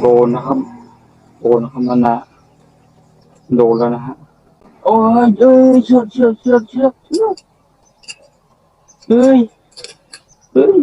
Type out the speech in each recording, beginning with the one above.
โดนนะครับ โดนนะครับนันนะโดนแล้วนะฮะ โอ้ยเอ้ยเชือกเชือกเชือกเชือกเชือกเฮ้ยเฮ้ย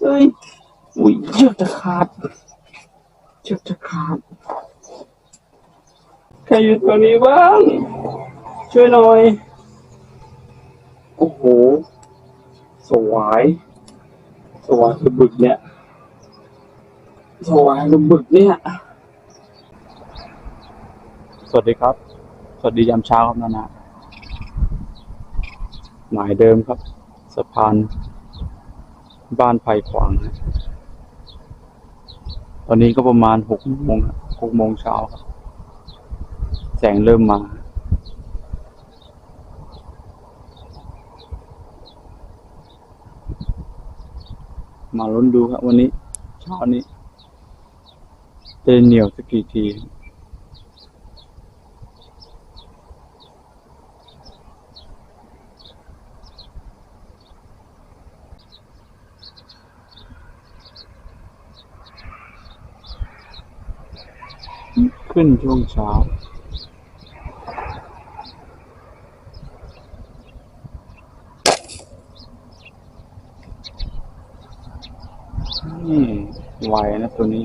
เฮ้ยอุ้ยเชือกจะขาดเชือกจะขาดใครอยู่ตรงนี้บ้าง ช่วยหน่อย โอ้โห สวายสวายระบึกเนี่ย สวายระบึกเนี่ยสวัสดีครับ สวัสดียามเช้าครับนานาหมายเดิมครับ สะพาน บ้านไผ่ขวางนะตอนนี้ก็ประมาณหกโมงหกโมงเช้าครับ แสงเริ่มมา มาลุ้นดูครับวันนี้เช้านี้ จะเหนียวสักกี่ทีขึ้นช่วงเช้า นี่ไวนะตัวนี้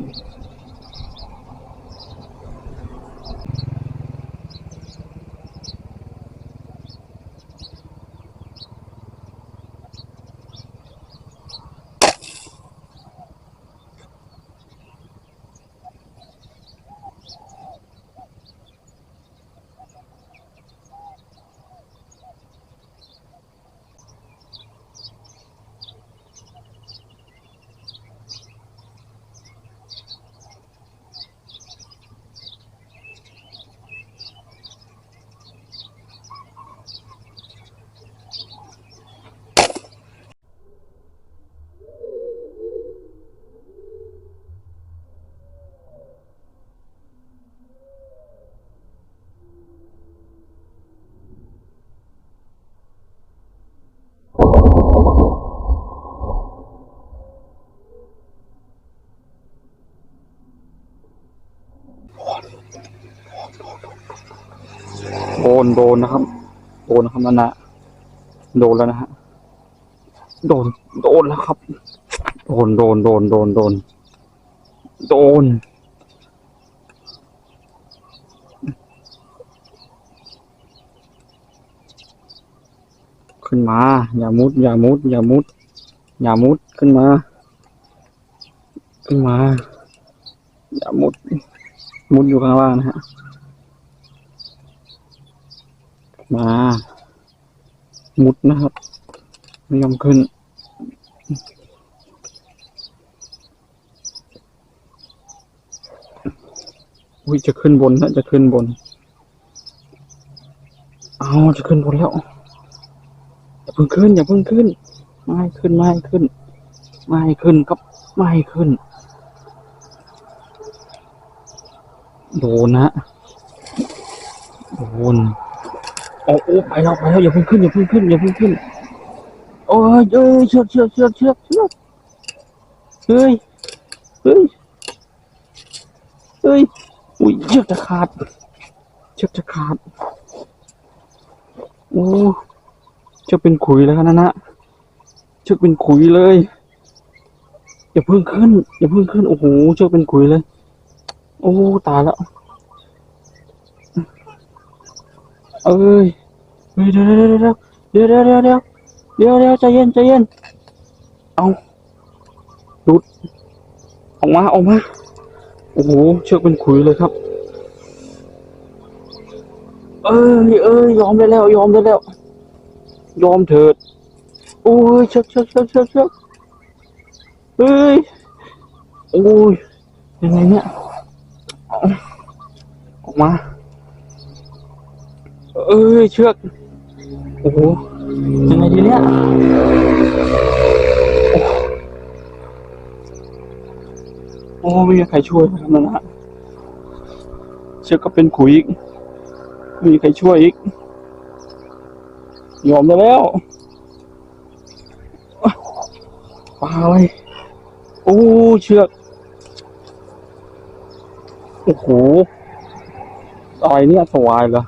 นโดนนะครับ โดนนะครับนั่นนะโดนแล้วนะฮะโดนโดนแล้วครับ โดนโดนโดนโดนโดนโดนขึ้นมา อย่ามุด อย่ามุด อย่ามุด อย่ามุดขึ้นมา ขึ้นมา อย่ามุด มุดอยู่ข้างล่างนะฮะ มามุดนะครับ ไม่ยอมขึ้น อุ้ยจะขึ้นบนนะจะขึ้นบน เอาจะขึ้นบนแล้วอย่าเพิ่งขึ้นอย่าเพิ่งขึ้น ไม่ขึ้นไม่ขึ้น ไม่ขึ้นครับไม่ขึ้น โดนนะ โดน อ้โอ้ไปแล้วไปแล้วอย่าเพิ่งขึ้นอย่าเพิ่งขึ้นอย่าเพิ่งขึ้นโอ้ยเอ้ยเชือกเชือกเชือกเชือกเชือกเฮ้ยเฮ้ยเฮ้ยอุ้ยเชือกจะขาดเชือกจะขาดโอ้เชือกเป็นขุยแล้วนะนะเชือกเป็นขุยเลยอย่าเพิ่งขึ้นอย่าเพิ่งขึ้นโอ้โหเชือกเป็นขุยเลย โอ้ตายแล้ว เอ้ยเดี๋ยวเดี๋ยวเดี๋ยวเดี๋ยวเดี๋ยวเดี๋ยวเดี๋ยวใจเย็นใจเย็น เอาหลุดออกมาออกมา โอ้โห เชือกเป็นขุยเลยครับ เอ้ยเอ้ยยอมได้แล้ว ยอมได้แล้ว ยอมเถิดโอ้ยเชือกเชือกเชือกเชือกเชือกเอ้ย โอ้ยยังไงเนี่ย ออกมา เอ้ยเชือก โอ้โหยังไงดีเนี่ยโอ้ไม่มีใครช่วยนะนั่นนะฮะเชือกก็เป็นขุยอีกไม่มีใครช่วยอีก ยอมแล้วปลาอะไรโอ้เชือก โอ้โหอะไรเนี่ยสวายเหรอ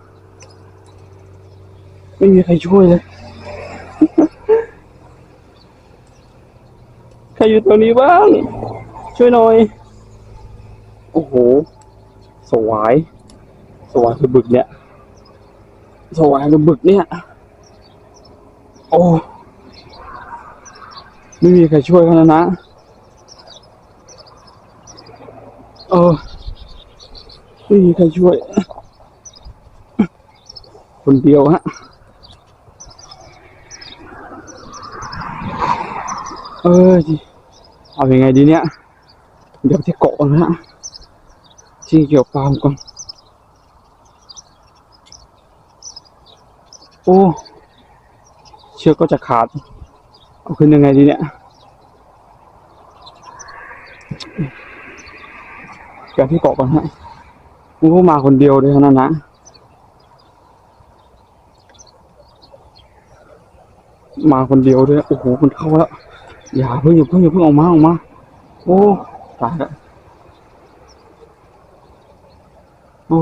ไม่มีใครช่วยเลย ใครอยู่ตรงนี้บ้าง ช่วยหน่อย โอ้โห สวาย สวายคือบึกเนี่ย สวายคือบึกเนี่ย โอ้ ไม่มีใครช่วยเขาแล้วนะ เออ ไม่มีใครช่วย คนเดียวฮะ เออดิเอาอยัางไงดีเนี่ย เดี๋ยวที่เกาะนะฮะที่เกี่ยวปลาก่อนโอ้เชือกก็จะขาด เอาขึ้นยังไงดีเนี่ยเดี๋ยวที่เกาะก่อนฮะกูมาคนเดียวเลยเท่านั้นนะมาคนเดียวด้วย โอ้โห มันเข้าแล้ว อย่าเพิ่งอย่าเพิ่งอย่าเพิ่งออกมาออกมาโอ้ตายล้วโอ้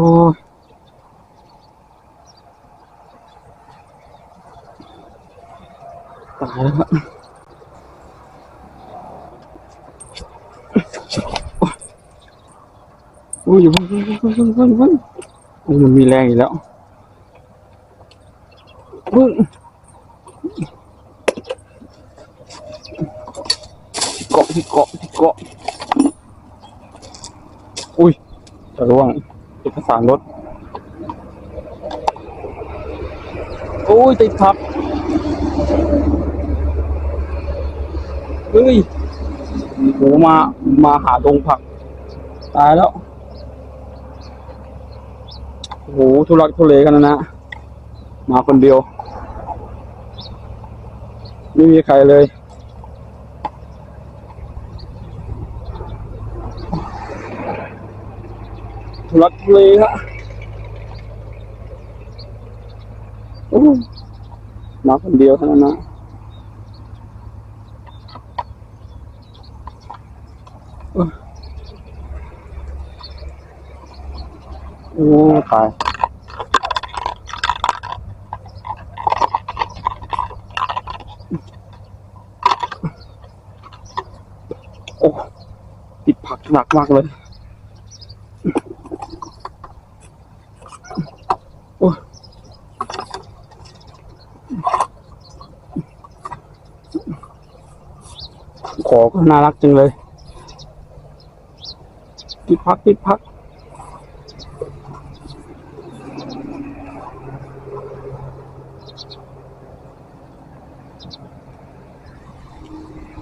ตายแล้วครับโอ้ยอย่าเพิ่งอย่าเพิ่งอย่าเพิ่งอย่าเพิ่งมันมีแรงอีกแล้วเพิ่ง เกาะที่เกาะที่เกาะ อุ้ยจะร่วงเอกสารรถโอ้ยติดผักเฮ้ยโหมามาหาดงผัก ตายแล้วโอ้โหทุรักทุเลกันนะนะ มาคนเดียว ไม่มีใครเลย ทุลักทุเลฮะโอ้มาคนเดียวเท่านั้นนะโอ้โอ้ตายโอ้ติดผักหนักมากเลย โอ้ยข อก็น่ารักจังเลยติดพักติดพัก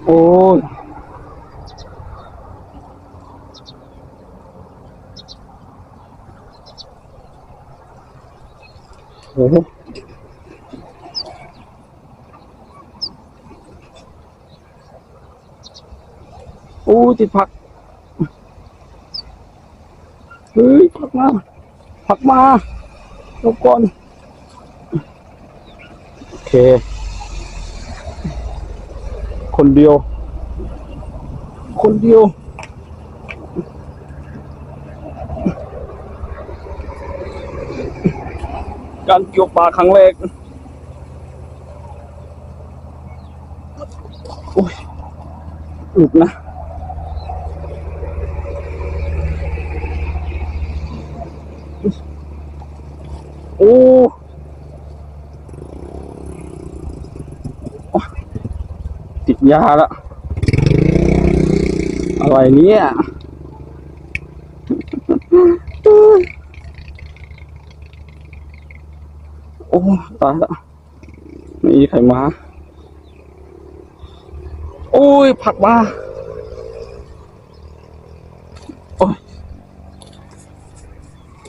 โอ้ยโอ้โหโอู้ติดผัก เฮ้ยผักมา ผักมาลบก่อน โอเค คนเดียว คนเดียว การเกี่ยวปลาครั้งแรกโอ้ยหลุดนะ โอ้โอ้ย ติดยาล้วอะไรเนี่ยโอ้ตายล้วไม่มีใครมาโอ้ยผักมาโอ้ย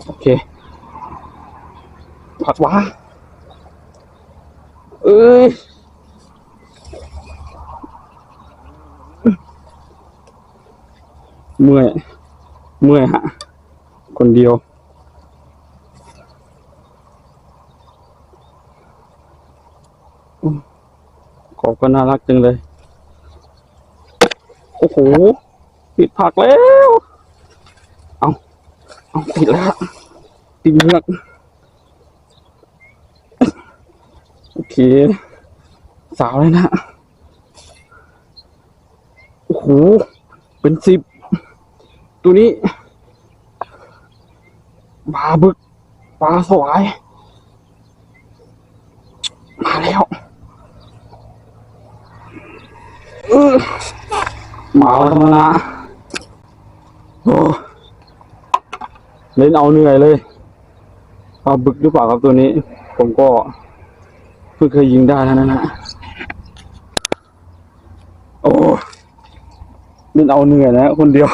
โอเค ผักมาเอ้ยเมื่อย เมื่อยฮะ คนเดียวขอบก็น่ารักจังเลย โอ้โหปิดผักแล้ว เอา เอาติดแล้วครับติดเมือก โอเคสาวเลยนะ โอ้โห เป็นสิบ ตัวนี้ปลาบึกปลาสวาย มาแล้วเมาแล้วธรรมนะโอ้เล่นเอาเหนื่อยเลยปลาบึกหรือเปล่าครับตัวนี้ ผมก็ พิ่งเคยยิงได้แล้วนะฮะโอ้เล่นเอาเหนื่อยแล้วคนเดียว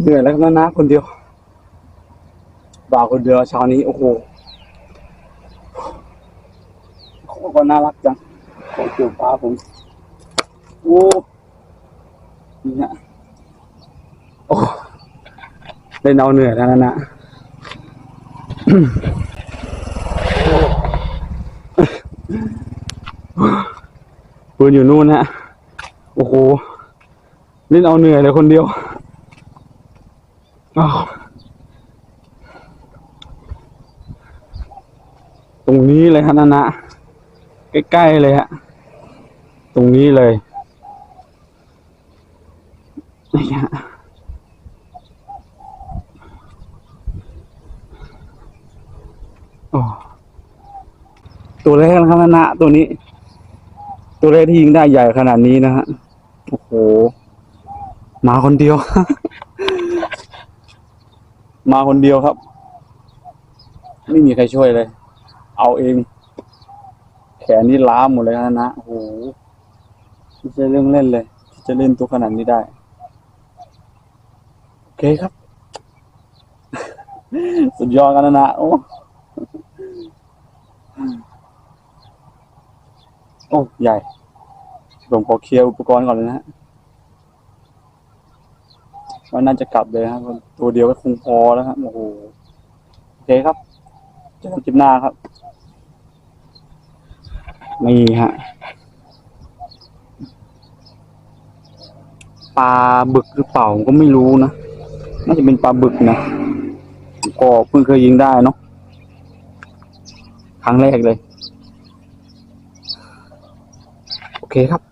เหนื่อยแล้วนะนะคนเดียว บ่าวคนเดียวเช้านี้โอ้โหเขาก็น่ารักจังของเกี่ยวฟ้าผมโอ้นี่ฮะโอ้เล่นเอาเหนื่อยแล้วนะนะ ปืนอยู่นู่นฮะ โอ้โห เล่นเอาเหนื่อยเลยคนเดียวอ้าวตรงนี้เลยฮะนานะใกล้ๆเลยฮะ ตรงนี้เลยนี่ฮะตัวแรกนะครับนานะตัวนี้ ตัวแรกที่ยิงได้ใหญ่ขนาดนี้นะฮะ โอ้โห มาคนเดียว มาคนเดียวครับ ไม่มีใครช่วยเลย เอาเอง แขนนี่ล้าหมดเลยนะนะโอ้โหไม่ใช่เรื่องเล่นเลย ที่จะเล่นตัวขนาดนี้ได้ โอเคครับ สุดยอดกันนะนะโอ้ โอ้ใหญ่ผมขอเคลียร์อุปกรณ์ก่อนเลยนะฮะว่าน่าจะกลับเลยครับตัวเดียวก็คงพอแล้วครับโอ้โหโอเคครับเจอกันคลิปหน้าครับนี่ฮะปลาบึกหรือเปล่าผมก็ไม่รู้นะน่าจะเป็นปลาบึกนะก็เพิ่งเคยยิงได้เนาะครั้งแรกเลย โอ เคครับ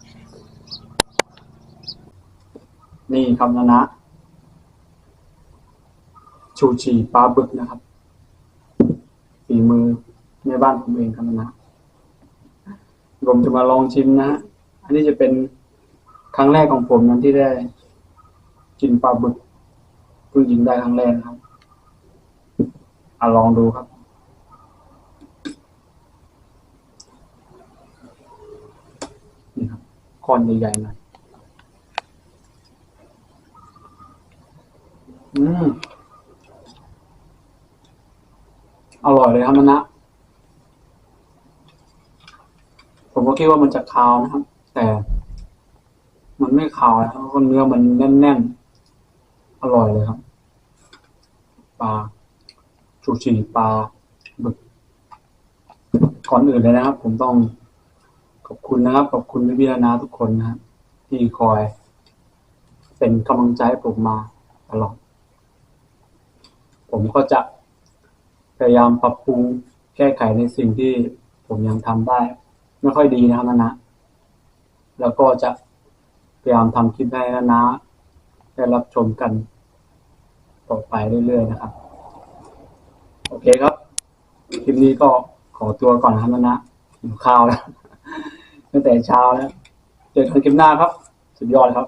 นี่คำนะนะ ชูชีปลาบึกนะครับฝีมือในบ้านผมเองครับนะผมจะมาลองชิมนะฮะอันนี้จะเป็นครั้งแรกของผมนั้นที่ได้กินปลาบึกเพิ่งยิงได้ครั้งแรกครับอะลองดูครับ นี่ครับ ก้อนใหญ่ๆหน่อยอืม อร่อยเลยครับมันนะผมก็คิดว่ามันจะคาวนะครับ แต่ มันไม่คาวนะครับเพราะเนื้อมันแน่นๆ อร่อยเลยครับ ปลาชูชีปลาบึกก่อนอื่นเลยนะครับ ผมต้อง ขอบคุณนะครับ ขอบคุณพี่ๆนาทุกคนนะครับที่คอย เป็นกำลังใจให้ผมมาตลอด ผมก็จะพยายามปรับปรุงแก้ไขในสิ่งที่ผมยังทำได้ ไม่ค่อยดีนะครับนะนะแล้วก็จะพยายามทำคลิปให้นะนะได้รับชมกัน ต่อไปเรื่อยๆนะครับ โอเคครับ คลิปนี้ก็ขอตัวก่อนนะครับนะนะหิวข้าวแล้ว ตั้งแต่เช้าแล้วเจอกันคลิปหน้าครับ สุดยอดครับ